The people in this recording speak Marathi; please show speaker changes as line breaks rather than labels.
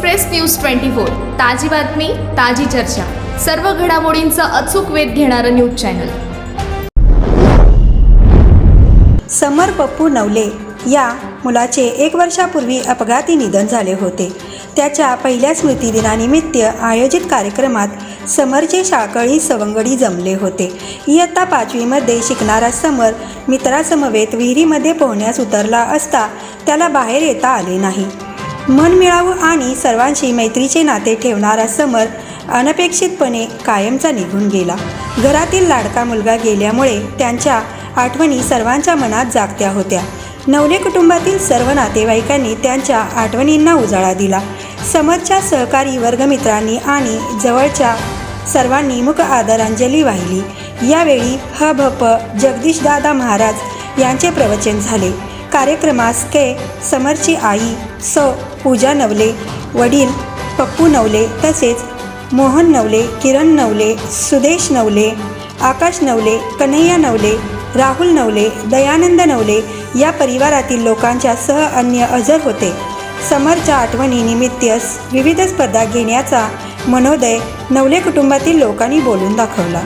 एक्सप्रेस न्यूज ट्वेंटी फोर ताजी बातमी ताजी चर्चा. सर्व घडामोडींचा अचूक वेध घेणारं न्यूज चॅनल.
समर पप्पू नवले या मुलाचे एक वर्षापूर्वी अपघाती निधन झाले होते. त्याच्या पहिल्या स्मृतिदिनानिमित्त आयोजित कार्यक्रमात समरचे शाळकळी सवंगडी जमले होते. इयत्ता पाचवीमध्ये शिकणारा समर मित्रासमवेत विहिरीमध्ये पोहण्यास उतरला असता त्याला बाहेर येता आले नाही. मन मिळावं आणि सर्वांशी मैत्रीचे नाते ठेवणारा समर अनपेक्षितपणे कायमचा निघून गेला. घरातील लाडका मुलगा गेल्यामुळे त्यांच्या आठवणी सर्वांच्या मनात जागत्या होत्या. नवले कुटुंबातील सर्व नातेवाईकांनी त्यांच्या आठवणींना उजाळा दिला. समरच्या सहकारी वर्गमित्रांनी आणि जवळच्या सर्वांनी मुख आदरांजली वाहिली. यावेळी ह भ प जगदीशदादा महाराज यांचे प्रवचन झाले. कार्यक्रमास के समरची आई स पूजा नवले वडील पप्पू नवले तसेच मोहन नवले किरण नवले सुदेश नवले आकाश नवले कन्हैया नवले राहुल नवले दयानंद नवले या परिवारातील लोकांच्या सह अन्य हजर होते. समरच्या आठवणीनिमित्त विविध स्पर्धा घेण्याचा मनोदय नवले कुटुंबातील लोकांनी बोलून दाखवला.